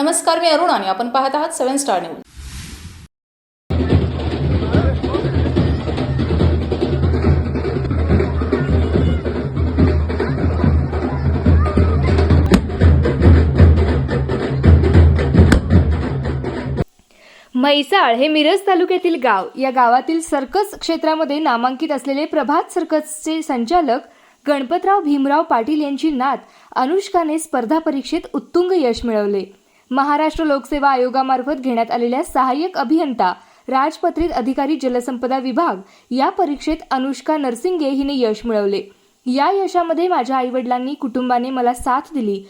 नमस्कार मी अरुण आणि आपण पाहत आहात सेव्हन स्टार न्यूज. म्हैसाळ हे मिरज तालुक्यातील गाव. या गावातील सर्कस क्षेत्रामध्ये नामांकित असलेले प्रभात सर्कसचे संचालक गणपतराव भीमराव पाटील यांची नात अनुष्काने स्पर्धा परीक्षेत उत्तुंग यश मिळवले. महाराष्ट्र लोकसेवा आयोगामार्फत घेण्यात आलेल्या सहाय्यक अभियंता राजपत्रित अधिकारी जलसंपदा विभाग या परीक्षेत अनुष्का नरसिंगे हिने यश मिळवले. या यशामध्ये माझ्या आईवडिलांनी कुटुंबाने मला साथ दिली.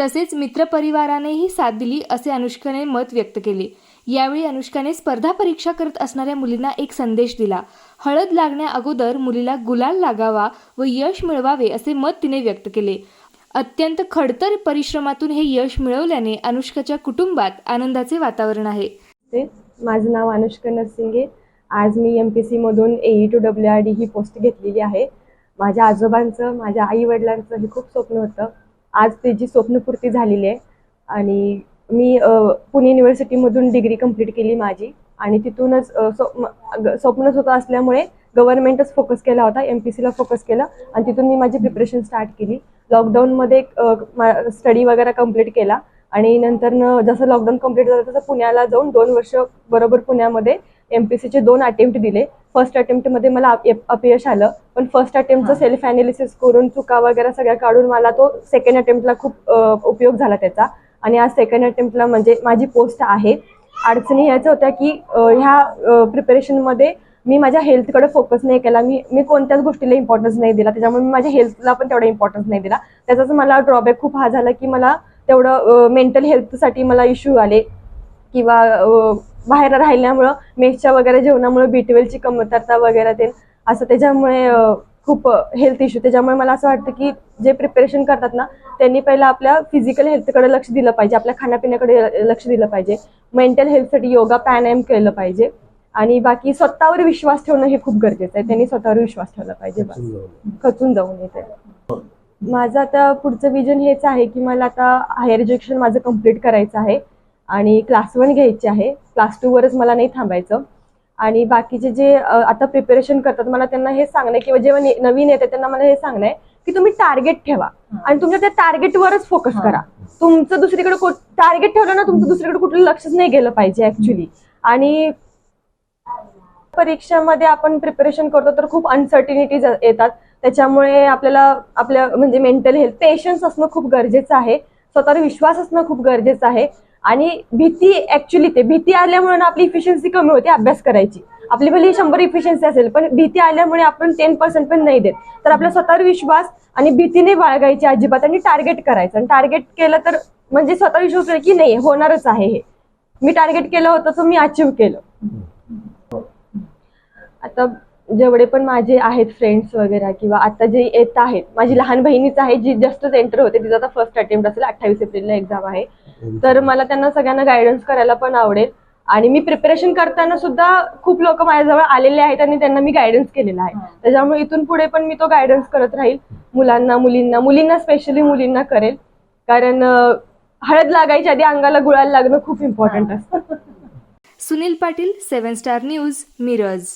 तसेच मित्रपरिवारानेही साथ दिली असे अनुष्काने मत व्यक्त केले. यावेळी अनुष्काने स्पर्धा परीक्षा करत असणाऱ्या मुलींना एक संदेश दिला. हळद लागण्या अगोदर मुलीला गुलाल लागावा व यश मिळवावे असे मत तिने व्यक्त केले. अत्यंत खडतर परिश्रमातून हे यश मिळवल्याने अनुष्काच्या कुटुंबात आनंदाचे वातावरण आहे. ते माझं नाव अनुष्का नरसिंगे. आज मी M P सीमधून A E two W R D he post घेतलेली आहे. माझ्या आजोबांचं माझ्या आईवडिलांचं हे खूप स्वप्न होतं. आज त्याची स्वप्नपूर्ती झालेली आहे. आणि मी पुणे युनिव्हर्सिटीमधून डिग्री कंप्लीट केली माझी. आणि तिथूनच स्व- म- स्वप्नच होतं असल्यामुळे गव्हर्नमेंटच फोकस केला होता. एम पी सीला फोकस केलं. आणि तिथून मी माझी प्रिपरेशन स्टार्ट केली. लॉकडाऊनमध्ये स्टडी वगैरे कंप्लीट केला. आणि नंतर जसं लॉकडाऊन कंप्लीट झालं तसं पुण्याला जाऊन दोन वर्ष बरोबर पुण्यामध्ये एम पी सीचे दोन अटेम्प्ट दिले. फर्स्ट अटेम्प्टमध्ये मला अप- अपयश आलं. पण फर्स्ट अटेम्प्टचं सेल्फ अनालिसिस करून चुका वगैरे सगळ्या काढून मला तो सेकंड अटेम्प्टला खूप उपयोग झाला त्याचा. आणि आज सेकंड अटेम्प्टला म्हणजे माझी पोस्ट आहे. अडचणी ह्याच्या होत्या की ह्या प्रिपरेशनमध्ये मी माझ्या हेल्थकडे फोकस नाही केला. मी मी कोणत्याच गोष्टीला इम्पॉर्टन्स नाही दिला. त्याच्यामुळे मी माझ्या हेल्थला पण तेवढा इम्पॉर्टन्स नाही दिला. त्याचाच मला ड्रॉबॅक खूप हा झाला की मला तेवढं मेंटल हेल्थसाठी मला इश्यू आले. किंवा बाहेर राहिल्यामुळं मेसच्या वगैरे जेवणामुळे बी ट्वेल्वची कमतरता वगैरे ते असं त्याच्यामुळे खूप हेल्थ इश्यू त्याच्यामुळे मला असं वाटतं की जे प्रिपरेशन करतात ना त्यांनी पहिला आपल्या फिजिकल हेल्थकडे लक्ष दिलं पाहिजे. आपल्या खाण्यापिण्याकडे लक्ष दिलं पाहिजे. मेंटल हेल्थसाठी योगा प्राणायाम केलं पाहिजे. आणि बाकी स्वतःवर विश्वास ठेवणं हे खूप गरजेचं आहे. त्यांनी स्वतःवर विश्वास ठेवला पाहिजे खचून जाऊ नये. ते. माझं आता पुढचं विजन हेच आहे की मला आता हायर एज्युकेशन माझं कंप्लीट करायचं आहे आणि क्लास वन घ्यायचे आहे. क्लास टूवरच मला नाही थांबायचं. आणि बाकीचे जे आता प्रिपरेशन करतात मला त्यांना हे सांगणं किंवा जेव्हा नवीन येते त्यांना मला हे सांगणं आहे की तुम्ही टार्गेट ठेवा. आणि तुमच्या त्या टार्गेटवरच फोकस करा. तुमचं दुसरीकडे टार्गेट ठेवलं ना तुमचं दुसरीकडे कुठलं लक्षच नाही गेलं पाहिजे ऍक्च्युली आणि परीक्षामध्ये आपण प्रिपरेशन करतो तर खूप अनसर्टिनिटीज येतात. त्याच्यामुळे आपल्याला आपल्या म्हणजे मेंटल हेल्थ पेशन्स असणं खूप गरजेचं आहे. स्वतःवर विश्वास असणं खूप गरजेचं आहे. आणि भीती ऍक्च्युली ते भीती आल्यामुळे ना आपली इफिशियन्सी कमी होते अभ्यास करायची. आपली भली शंभर इफिशियन्सी असेल पण भीती आल्यामुळे आपण टेन पर्सेंट पण नाही देत. तर आपला स्वतःवर विश्वास आणि भीतीने बाळगायची अजिबात आणि टार्गेट करायचं. आणि टार्गेट केलं तर म्हणजे स्वतः विश्वास की नाही होणारच आहे हे. मी टार्गेट केलं होतं तर मी अचीव्ह केलं. आता जेवढे पण माझे आहेत फ्रेंड्स वगैरे किंवा आता जे येत आहेत माझी लहान बहिणीच आहे जी जस्टच एंटर होते तिचा आता फर्स्ट अटेम्प्ट असेल अठ्ठावीस एप्रिलला एक्झाम आहे. तर मला त्यांना सगळ्यांना गायडन्स करायला पण आवडेल. आणि मी प्रिपरेशन करताना सुद्धा खूप लोक माझ्याजवळ आलेले आहेत आणि त्यांना मी गायडन्स केलेला आहे. त्याच्यामुळे इथून पुढे पण मी तो गायडन्स करत राहील. मुलांना मुलींना मुलींना स्पेशली मुलींना करेल. कारण हळद लागायच्या आधी अंगाला गुळाला लागणं खूप इम्पॉर्टंट असतं. Sunil Patil seven star news Miraj.